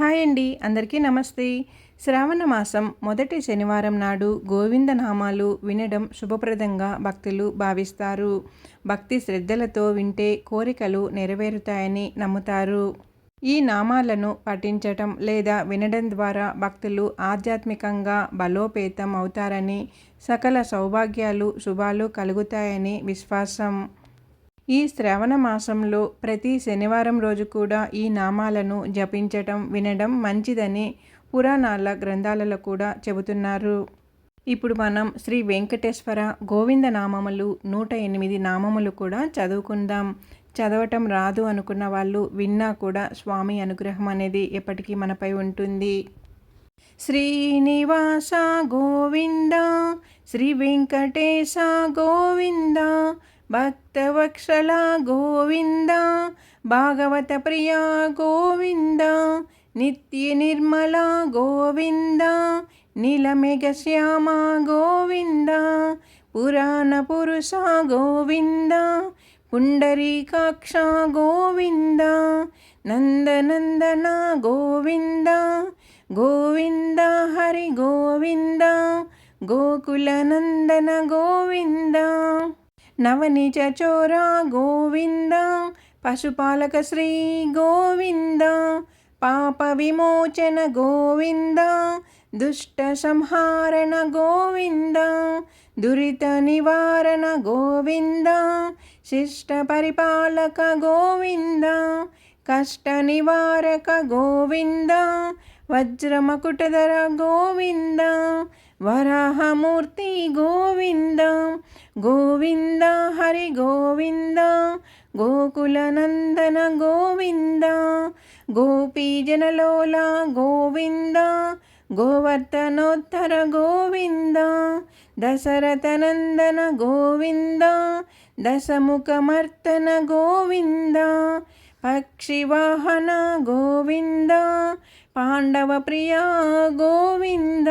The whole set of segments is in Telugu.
హాయ్ అండి అందరికీ నమస్తే. శ్రావణ మాసం మొదటి శనివారం నాడు గోవింద నామాలు వినడం శుభప్రదంగా భక్తులు భావిస్తారు. భక్తి శ్రద్ధలతో వింటే కోరికలు నెరవేరుతాయని నమ్ముతారు. ఈ నామాలను పఠించటం లేదా వినడం ద్వారా భక్తులు ఆధ్యాత్మికంగా బలోపేతం అవుతారని సకల సౌభాగ్యాలు శుభాలు కలుగుతాయని విశ్వాసం. ఈ శ్రావణ మాసంలో ప్రతి శనివారం రోజు కూడా ఈ నామాలను జపించటం వినడం మంచిదని పురాణాల గ్రంథాలలో కూడా చెబుతున్నారు. ఇప్పుడు మనం శ్రీ వెంకటేశ్వర గోవింద నామములు నూట ఎనిమిది నామములు కూడా చదువుకుందాం. చదవటం రాదు అనుకున్న వాళ్ళు విన్నా కూడా స్వామి అనుగ్రహం అనేది ఎప్పటికీ మనపై ఉంటుంది. శ్రీనివాస గోవింద శ్రీ వెంకటేశ గోవింద భక్తవక్షల గోవింద భాగవత ప్రియ గోవింద నిత్య నిర్మల గోవింద నీలమేఘ శ్యామ గోవింద పురాణ పురుష గోవింద పుండరీకాక్ష గోవింద నందనందన గోవింద గోవింద హరి గోవింద గోకులనందన గోవింద. నవనిచ చోర గోవింద పశుపాలక శ్రీ గోవింద పాప విమోచన గోవింద దుష్ట సంహారణ గోవింద దురిత నివారణ గోవింద శిష్ట పరిపాలక గోవింద కష్ట నివారక గోవింద వజ్రమకుటధర గోవింద వరాహమూర్తి గోవింద. గోవింద హరి గోవింద. గోకులనందన గోవింద. గోపీజనలోల గోవింద. గోవర్ధనోత్తర గోవింద. దశరథనందన గోవింద. దశముఖమర్తన గోవింద. పక్షివాహన గోవింద. పాండవ ప్రియ గోవింద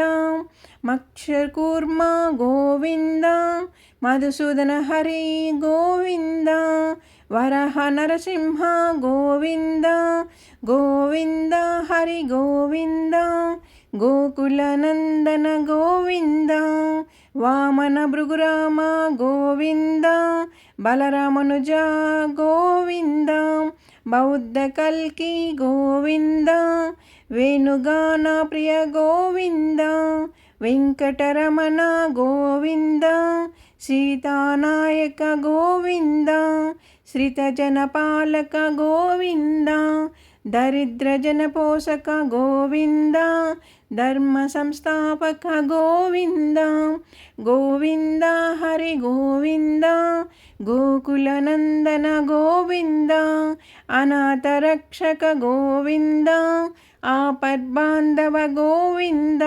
మక్షకూర్మ గోవింద మధుసూదన హరి గోవింద వరహ నరసింహ గోవింద గోవింద హరి గోవింద గోకులనందన గోవింద వామన భృగురామ గోవింద బలరామనుజ గోవింద బౌద్ధ కల్కి గోవింద వేణుగాన ప్రియ గోవింద వెంకటరమణ గోవింద సీతానాయక గోవింద శ్రితజనపాలక గోవింద దరిద్రజన పోషక గోవింద ధర్మ సంస్థాపక గోవింద గోవింద హరి గోవింద గోకులనందన గోవింద అనాథరక్షక గోవింద ఆపద్బాంధవ గోవింద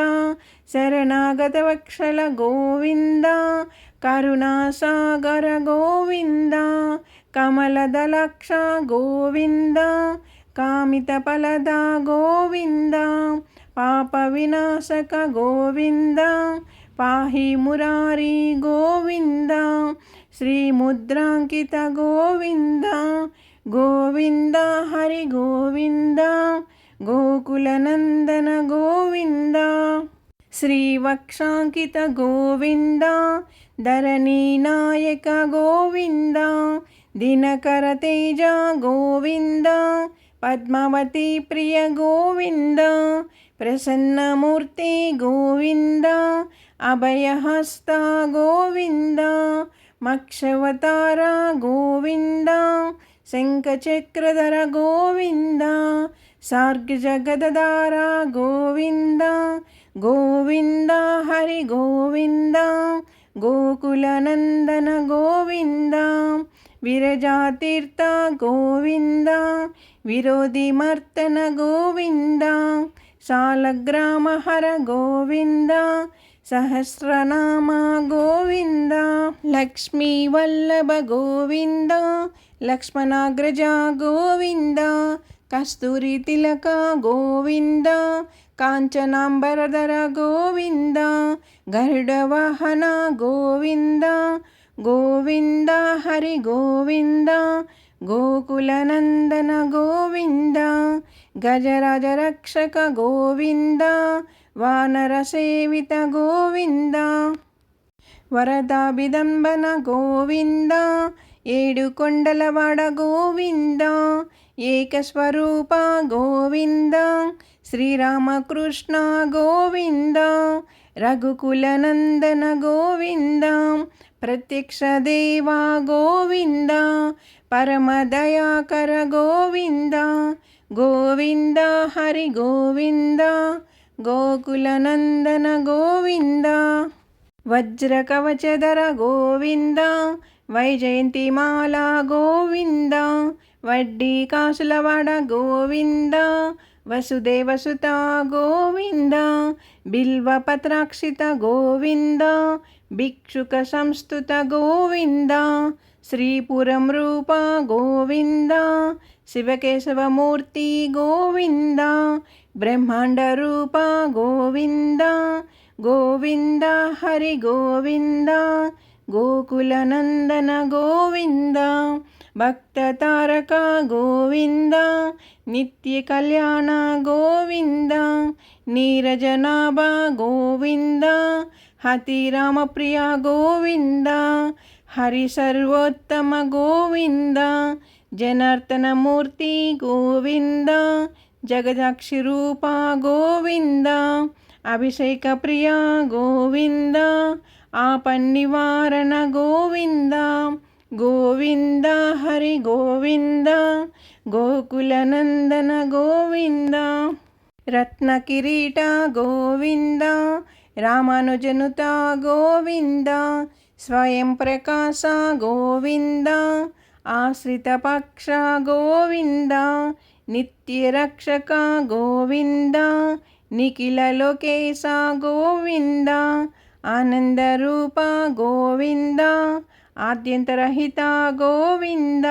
శరణాగత వక్షల గోవింద కరుణాసాగర గోవింద కమలదలక్ష గోవింద కామిత ఫలద గోవింద పాప వినాశక గోవింద పాహి మురారి గోవింద శ్రీ ముద్రాంకిత గోవింద గోవింద హరి గోవింద గోకులనందన గోవింద శ్రీవక్షాంకిత గోవింద ధరణీనాయక గోవింద దినకర తేజ గోవింద పద్మావతి ప్రియ గోవింద ప్రసన్నమూర్తి గోవింద అభయహస్త గోవింద మక్షవతార గోవింద శంఖచక్రధర గోవింద సార్గజగదార గోవింద గోవింద హరి గోవింద గోకులనందన గోవింద విరజాతీర్థ గోవింద విరోధిమర్తన గోవింద శాలగ్రామ హర గోవింద సహస్రనామ గోవింద లక్ష్మీ వల్లభ గోవింద లక్ష్మణాగ్రజ గోవింద కస్తూరి తిలక గోవింద కాంచనాంబరధర గోవింద గరుడవాహన గోవింద గోవింద హరి గోవింద గోకులనందన గోవింద గజరాజ రక్షక గోవింద వానర సేవిత గోవింద వరదాభిదంబన గోవింద ఏడు కొండలవాడ గోవింద ఏకస్వరూప గోవింద శ్రీరామకృష్ణ గోవింద రఘుకులనందన గోవింద ప్రత్యక్ష దేవా గోవింద పరమదయాకర గోవింద గోవింద హరి గోవింద గోకులనందన గోవింద వజ్రకవచధర గోవింద వైజయంతిమాల గోవింద వడ్డీ కాసులవాడ గోవింద వసుదేవసుత గోవింద బిల్వపత్రాక్షిత గోవింద భిక్షుక సంస్థుత గోవింద శ్రీపురం రూప గోవింద శివకేశవమూర్తి గోవింద బ్రహ్మాండ రూప గోవింద గోవింద హరి గోవింద గోకులనందన గోవింద భక్త తారక గోవింద నిత్య కళ్యాణ గోవింద నీరజనాభ గోవింద హతి రామప్రియ గోవింద హరి సర్వోత్తమ గోవింద జనార్దనమూర్తి గోవింద జగదాక్షి రూప గోవింద అభిషేక ప్రియ గోవింద ఆపన్నివారణ గోవింద గోవింద హరి గోవింద గోకులనందన గోవింద రత్నకిరీట గోవింద రామానుజనుత గోవింద స్వయం ప్రకాశ గోవింద ఆశ్రితపక్ష గోవింద నిత్యరక్షక గోవింద నిఖిల లోకేశ గోవింద ఆనందరూప గోవింద ఆద్యంతరహిత గోవింద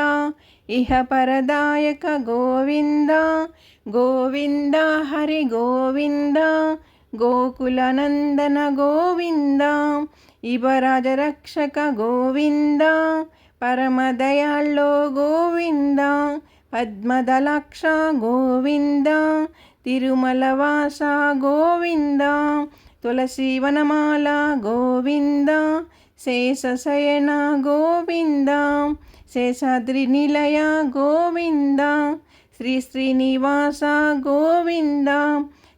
ఇహ గోకులనందన గోవింద ఇవరాజరక్షక గోవింద పరమదయాళ్ళో గోవింద పద్మదలాక్ష గోవింద తిరుమలవాస గోవింద తులసీవనమాల గోవింద శేషశయన గోవింద శేషాద్రి నిలయ గోవింద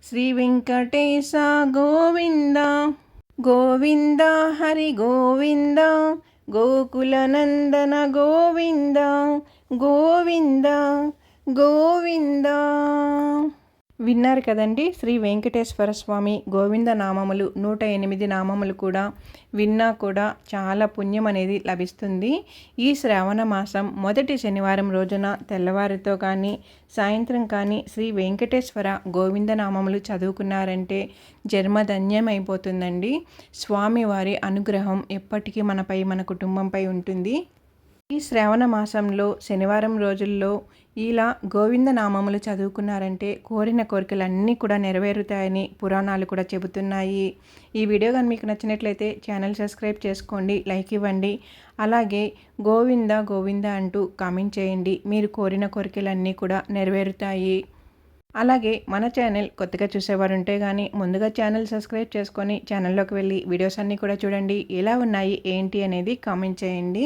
శ్రీ వెంకటేశ గోవింద. గోవింద హరి గోవింద. గోకులనందన గోవింద. గోవింద గోవింద. విన్నారు కదండి శ్రీ వెంకటేశ్వర స్వామి గోవింద నామములు నూట ఎనిమిది నామములు కూడా విన్నా కూడా చాలా పుణ్యం అనేది లభిస్తుంది. ఈ శ్రావణ మాసం మొదటి శనివారం రోజున తెల్లవారితో కానీ సాయంత్రం కానీ శ్రీ వెంకటేశ్వర గోవింద నామములు చదువుకున్నారంటే జన్మధన్యమైపోతుందండి స్వామివారి అనుగ్రహం ఎప్పటికీ మనపై మన కుటుంబంపై ఉంటుంది. ఈ శ్రావణ మాసంలో శనివారం రోజుల్లో ఇలా గోవింద నామములు చదువుకున్నారంటే కోరిన కోరికలన్నీ కూడా నెరవేరుతాయని పురాణాలు కూడా చెబుతున్నాయి. ఈ వీడియో కానీ మీకు నచ్చినట్లయితే ఛానల్ సబ్స్క్రైబ్ చేసుకోండి లైక్ ఇవ్వండి. అలాగే గోవింద గోవింద అంటూ కామెంట్ చేయండి. మీరు కోరిన కోరికలన్నీ కూడా నెరవేరుతాయి. అలాగే మన ఛానల్ కొత్తగా చూసేవారు ఉంటే కానీ ముందుగా ఛానల్ సబ్స్క్రైబ్ చేసుకొని ఛానల్లోకి వెళ్ళి వీడియోస్ అన్నీ కూడా చూడండి. ఎలా ఉన్నాయి ఏంటి అనేది కామెంట్ చేయండి.